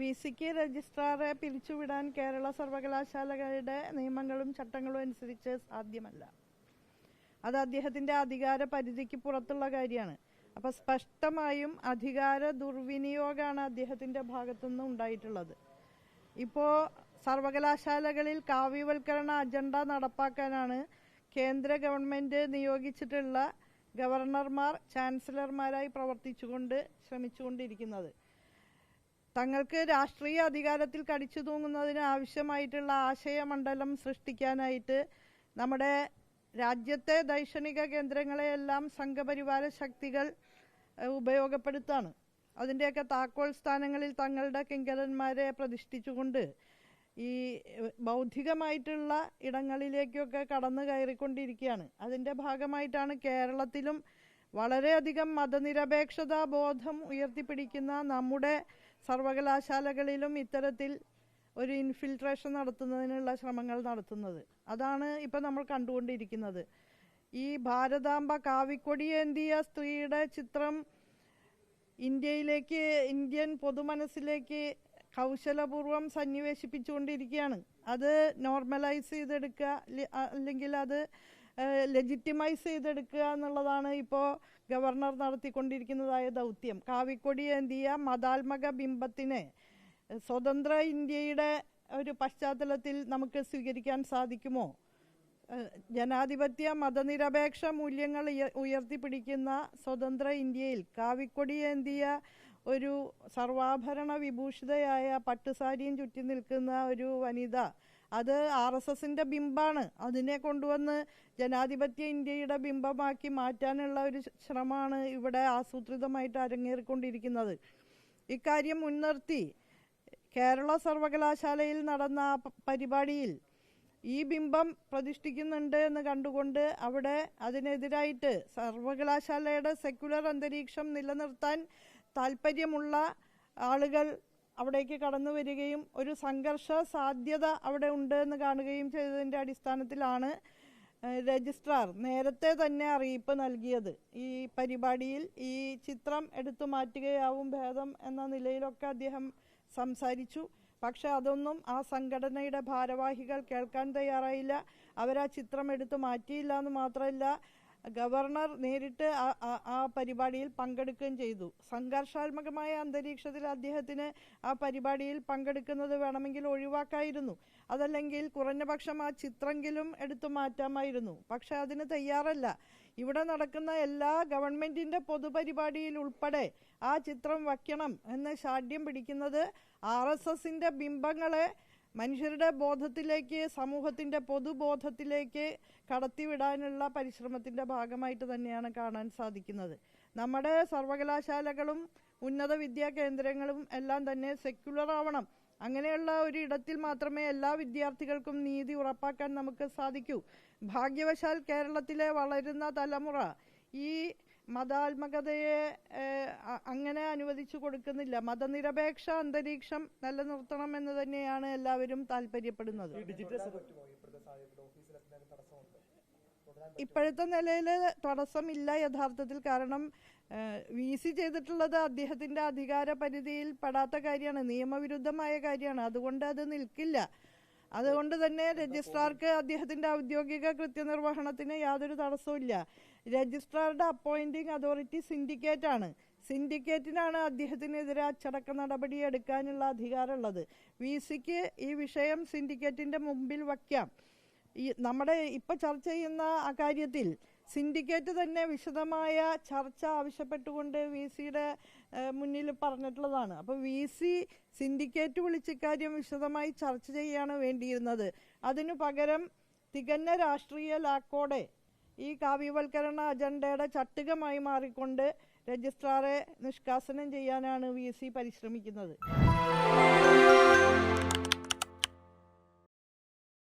V സിക്ക് രജിസ്ട്രാറെ പിരിച്ചുവിടാൻ കേരള സർവകലാശാലകളുടെ നിയമങ്ങളും ചട്ടങ്ങളും അനുസരിച്ച് സാധ്യമല്ല. അത് അദ്ദേഹത്തിന്റെ അധികാര പരിധിക്ക് പുറത്തുള്ള കാര്യമാണ്. അപ്പൊ സ്പഷ്ടമായും അധികാര ദുർവിനിയോഗമാണ് അദ്ദേഹത്തിന്റെ ഭാഗത്തുനിന്ന് ഉണ്ടായിട്ടുള്ളത്. ഇപ്പോ സർവകലാശാലകളിൽ കാവ്യവൽക്കരണ അജണ്ട നടപ്പാക്കാനാണ് കേന്ദ്ര ഗവൺമെന്റ് നിയോഗിച്ചിട്ടുള്ള ഗവർണർമാർ ചാൻസലർമാരായി പ്രവർത്തിച്ചുകൊണ്ട് ശ്രമിച്ചുകൊണ്ടിരിക്കുന്നത്. തങ്ങൾക്ക് രാഷ്ട്രീയ അധികാരത്തിൽ കടിച്ചു തൂങ്ങുന്നതിന് ആവശ്യമായിട്ടുള്ള ആശയമണ്ഡലം സൃഷ്ടിക്കാനായിട്ട് നമ്മുടെ രാജ്യത്തെ ദൈക്ഷണിക കേന്ദ്രങ്ങളെയെല്ലാം സംഘപരിവാര ശക്തികൾ ഉപയോഗപ്പെടുത്താണ്. അതിന്റെയൊക്കെ താക്കോൽ സ്ഥാനങ്ങളിൽ തങ്ങളുടെ കിങ്കരന്മാരെ പ്രതിഷ്ഠിച്ചുകൊണ്ട് ഈ ബൗദ്ധികമായിട്ടുള്ള ഇടങ്ങളിലേക്കൊക്കെ കടന്നു കയറിക്കൊണ്ടിരിക്കുകയാണ്. അതിന്റെ ഭാഗമായിട്ടാണ് കേരളത്തിലും വളരെയധികം മതനിരപേക്ഷതാ ബോധം ഉയർത്തിപ്പിടിക്കുന്ന നമ്മുടെ സർവകലാശാലകളിലും ഇത്തരത്തിൽ ഒരു ഇൻഫിൽട്രേഷൻ നടത്തുന്നതിനുള്ള ശ്രമങ്ങൾ നടത്തുന്നത്. അതാണ് ഇപ്പം നമ്മൾ കണ്ടുകൊണ്ടിരിക്കുന്നത്. ഈ ഭാരതാംബ കാവിക്കൊടിയേന്തിയ സ്ത്രീയുടെ ചിത്രം ഇന്ത്യയിലേക്ക് ഇന്ത്യൻ പൊതുമനസ്സിലേക്ക് കൗശലപൂർവം സന്നിവേശിപ്പിച്ചുകൊണ്ടിരിക്കുകയാണ്. അത് നോർമലൈസ് ചെയ്തെടുക്കുക അല്ലെങ്കിൽ അത് ലെജിറ്റിമൈസ് ചെയ്തെടുക്കുക എന്നുള്ളതാണ് ഇപ്പോൾ ഗവർണർ നടത്തിക്കൊണ്ടിരിക്കുന്നതായ ദൗത്യം. കാവിക്കൊടി ഏന്തിയ മതാത്മക ബിംബത്തിന് സ്വതന്ത്ര ഇന്ത്യയുടെ ഒരു പശ്ചാത്തലത്തിൽ നമുക്ക് സ്വീകരിക്കാൻ സാധിക്കുമോ? ജനാധിപത്യ മതനിരപേക്ഷ മൂല്യങ്ങൾ ഉയർത്തിപ്പിടിക്കുന്ന സ്വതന്ത്ര ഇന്ത്യയിൽ കാവിക്കൊടിയേന്തിയ ഒരു സർവാഭരണ വിഭൂഷിതയായ പട്ടുസാരിയും ചുറ്റി നിൽക്കുന്ന ഒരു വനിത അത് ആർ എസ് എസിന്റെ ബിംബാണ്. അതിനെ കൊണ്ടുവന്ന് ജനാധിപത്യ ഇന്ത്യയുടെ ബിംബമാക്കി മാറ്റാനുള്ള ഒരു ശ്രമമാണ് ഇവിടെ ആസൂത്രിതമായിട്ട് അരങ്ങേറിക്കൊണ്ടിരിക്കുന്നത്. ഇക്കാര്യം മുൻനിർത്തി കേരള സർവകലാശാലയിൽ നടന്ന പരിപാടിയിൽ ഈ ബിംബം പ്രതിഷ്ഠിക്കുന്നുണ്ട് എന്ന് കണ്ടുകൊണ്ട് അവിടെ അതിനെതിരായിട്ട് സർവകലാശാലയുടെ സെക്യുലർ അന്തരീക്ഷം നിലനിർത്താൻ താല്പര്യമുള്ള ആളുകൾ അവിടേക്ക് കടന്നു വരികയും ഒരു സംഘർഷ സാധ്യത അവിടെ ഉണ്ട് എന്ന് കാണുകയും ചെയ്തതിന്റെ അടിസ്ഥാനത്തിലാണ് രജിസ്ട്രാർ നേരത്തെ തന്നെ അറിയിപ്പ് നൽകിയത്. ഈ പരിപാടിയിൽ ഈ ചിത്രം എടുത്തു മാറ്റുകയാവും ഭേദം എന്ന നിലയിലൊക്കെ അദ്ദേഹം സംസാരിച്ചു. പക്ഷെ അതൊന്നും ആ സംഘടനയുടെ ഭാരവാഹികൾ കേൾക്കാൻ തയ്യാറായില്ല. അവരാ ചിത്രം എടുത്തു മാറ്റിയില്ല എന്ന് മാത്രമല്ല ഗവർണർ നേരിട്ട് ആ- പരിപാടിയിൽ പങ്കെടുക്കുകയും ചെയ്തു. സംഘർഷാത്മകമായ അന്തരീക്ഷത്തിൽ അദ്ദേഹത്തിന് ആ പരിപാടിയിൽ പങ്കെടുക്കുന്നത് വേണമെങ്കിൽ ഒഴിവാക്കായിരുന്നു. അതല്ലെങ്കിൽ കുറഞ്ഞപക്ഷം ആ ചിത്രങ്കിലും എടുത്തു മാറ്റാമായിരുന്നു. പക്ഷെ അതിന് തയ്യാറല്ല. ഇവിടെ നടക്കുന്ന എല്ലാ ഗവൺമെന്റിന്റെ പൊതുപരിപാടിയിൽ ഉൾപ്പെടെ ആ ചിത്രം വയ്ക്കണം എന്ന് ശാഠ്യം പിടിക്കുന്നത് ആർ എസ് എസിന്റെ ബിംബങ്ങളെ മനുഷ്യരുടെ ബോധത്തിലേക്ക് സമൂഹത്തിന്റെ പൊതുബോധത്തിലേക്ക് കടത്തിവിടാനുള്ള പരിശ്രമത്തിന്റെ ഭാഗമായിട്ട് തന്നെയാണ് കാണാൻ സാധിക്കുന്നത്. നമ്മുടെ സർവകലാശാലകളും ഉന്നത വിദ്യാ കേന്ദ്രങ്ങളും എല്ലാം തന്നെ സെക്യുലർ ആവണം. അങ്ങനെയുള്ള ഒരു ഇടത്തിൽ മാത്രമേ എല്ലാ വിദ്യാർത്ഥികൾക്കും നീതി ഉറപ്പാക്കാൻ നമുക്ക് സാധിക്കൂ. ഭാഗ്യവശാൽ കേരളത്തിലെ വളരുന്ന തലമുറ ഈ മതാത്മകതയെ അങ്ങനെ അനുവദിച്ചു കൊടുക്കുന്നില്ല. മതനിരപേക്ഷ അന്തരീക്ഷം നിലനിർത്തണം എന്ന് തന്നെയാണ് എല്ലാവരും താല്പര്യപ്പെടുന്നത്. ഇപ്പോഴത്തെ നിലയിൽ തടസ്സമില്ല യഥാർത്ഥത്തിൽ. കാരണം വി സി ചെയ്തിട്ടുള്ളത് അദ്ദേഹത്തിന്റെ അധികാര പരിധിയിൽ പെടാത്ത കാര്യമാണ്. നിയമവിരുദ്ധമായ കാര്യമാണ്. അതുകൊണ്ട് അത് നിൽക്കില്ല. അതുകൊണ്ട് തന്നെ രജിസ്ട്രാർക്ക് അദ്ദേഹത്തിന്റെ ഔദ്യോഗിക കൃത്യനിർവഹണത്തിന് യാതൊരു തടസ്സവുമില്ല രജിസ്ട്രാറുടെ അപ്പോയിന്റിംഗ് അതോറിറ്റി സിൻഡിക്കേറ്റ് ആണ്. സിൻഡിക്കേറ്റിനാണ് അദ്ദേഹത്തിനെതിരെ അച്ചടക്ക നടപടി എടുക്കാനുള്ള അധികാരമുള്ളത്. വി സിക്ക് ഈ വിഷയം സിൻഡിക്കേറ്റിന്റെ മുമ്പിൽ വയ്ക്കാം. ഈ നമ്മുടെ ഇപ്പൊ ചർച്ച ചെയ്യുന്ന ആ കാര്യത്തിൽ സിൻഡിക്കേറ്റ് തന്നെ വിശദമായ ചർച്ച ആവശ്യപ്പെട്ടുകൊണ്ട് വി സിയുടെ മുന്നിൽ പറഞ്ഞിട്ടുള്ളതാണ്. അപ്പോൾ വി സി സിൻഡിക്കേറ്റ് വിളിച്ച് ഇക്കാര്യം വിശദമായി ചർച്ച ചെയ്യാണ് വേണ്ടിയിരുന്നത്. അതിനു പകരം തികഞ്ഞ രാഷ്ട്രീയ ലാക്കോടെ ഈ കാവ്യവൽക്കരണ അജണ്ടയുടെ ചട്ടുകമായി മാറിക്കൊണ്ട് രജിസ്ട്രാറെ നിഷ്കാസനം ചെയ്യാനാണ് വി പരിശ്രമിക്കുന്നത്.